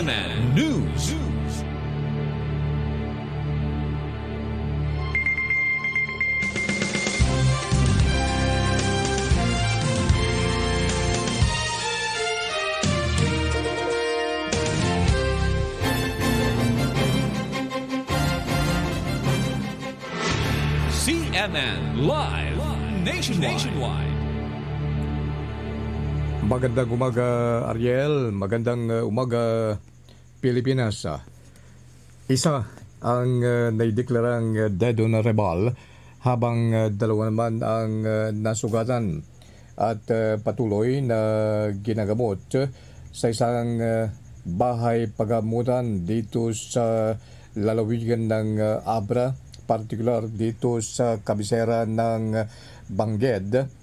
CNN News. CNN Live Nationwide. Magandang umaga, Ariel. Magandang uh, umaga, Pilipinas. Ah, Isa ang uh, naideklarang uh, dead on arrival habang uh, dalawa naman ang uh, nasugatan at uh, patuloy na ginagamot sa isang uh, bahay pagamutan dito sa lalawigan ng uh, Abra, partikular dito sa kabisera ng Bangged.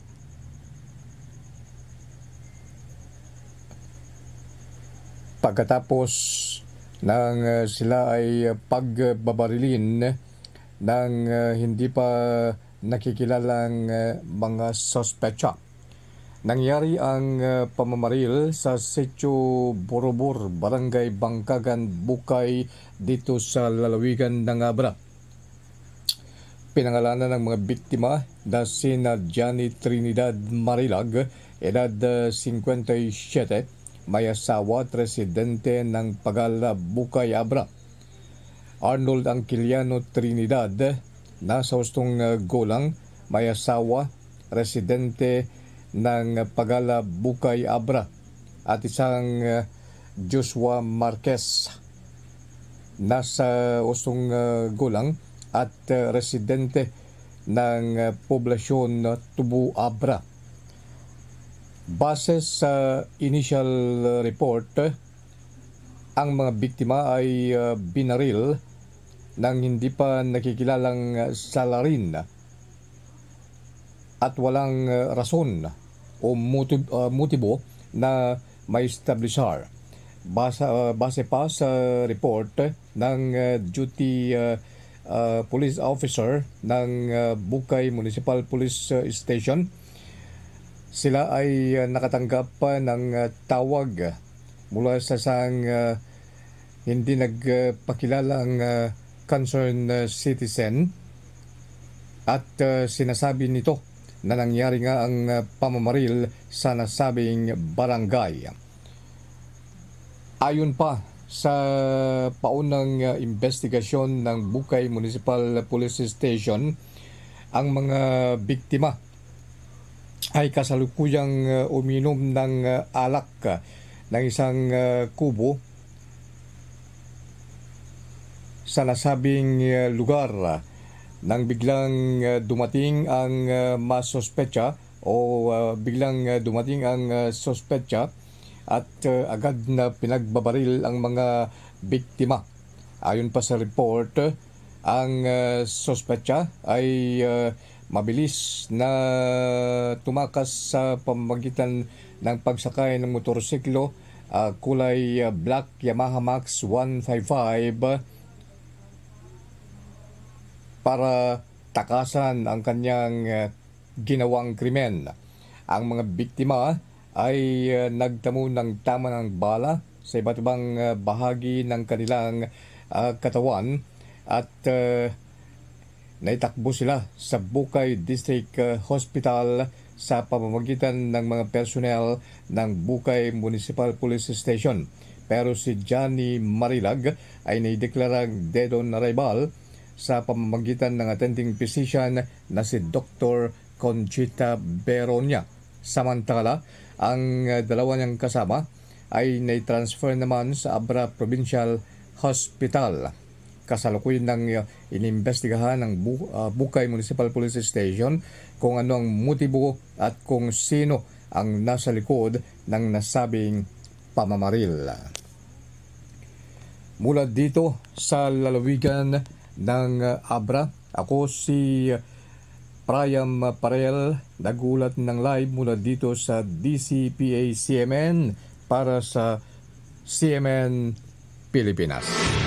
Pagkatapos ng uh, sila ay pagbabarilin ng uh, hindi pa nakikilalang uh, mga sospetsa. Nangyari ang pamamaril sa Sitio Borobor, Barangay Bangkagan, Bukay dito sa lalawigan ng Abra. Pinangalanan ng mga biktima na sina Johnny Trinidad Marilag, edad uh, 57, may asawa at residente ng Pagala, Bukay, Abra. Arnold Angkiliano Trinidad, nasa hustong uh, gulang, may asawa, residente ng Pagala, Bukay, Abra. At isang uh, Joshua Marquez, nasa hustong uh, gulang at residente ng poblasyon Tubu, Abra. Base sa initial uh, report, ang mga biktima ay uh, binaril ng hindi pa nakikilalang salarin at walang uh, rason o motiv- motibo na may establishar. Base, uh, base pa sa report ng duty police officer ng Bukay Municipal Police Station, sila ay uh, nakatanggap pa ng uh, tawag mula sa isang uh, hindi nagpakilalang uh, concerned uh, citizen at uh, sinasabi nito na nangyari nga ang uh, pamamaril sa nasabing barangay. Ayon pa sa paunang uh, investigasyon ng Bukay Municipal Police Station, ang mga biktima ay kasalukuyang uh, uminom ng uh, alak uh, ng isang uh, kubo sa nasabing uh, lugar uh, nang biglang uh, dumating ang uh, masospetsa o uh, biglang uh, dumating ang uh, sospetsa at uh, agad na pinagbabaril ang mga biktima. Ayon pa sa report, ang uh, sospetsa ay uh, mabilis na tumakas sa pamamagitan ng pagsakay ng motorsiklo uh, kulay uh, black Yamaha Max 155 para takasan ang kanyang uh, ginawang krimen. Ang mga biktima ay nagtamo ng tama ng bala sa iba't ibang bahagi ng kanilang uh, katawan at uh, naitakbo sila sa Bukay District uh, Hospital sa pamamagitan ng mga personnel ng Bukay Municipal Police Station. Pero si Johnny Marilag ay naideklarang dead on arrival sa pamamagitan ng attending physician na si Dr. Conchita Beronia. Samantala, ang uh, dalawa niyang kasama ay nai-transfer naman sa Abra Provincial Hospital. Kasalukuyan ng uh, inimbestigahan ng Bu- uh, Bukay Municipal Police Station kung ano ang motibo at kung sino ang nasa likod ng nasabing pamamaril. Mula dito sa lalawigan ng Abra, ako si Priam Parel, nagulat ng live mula dito sa DCPA CMN para sa CMN Pilipinas.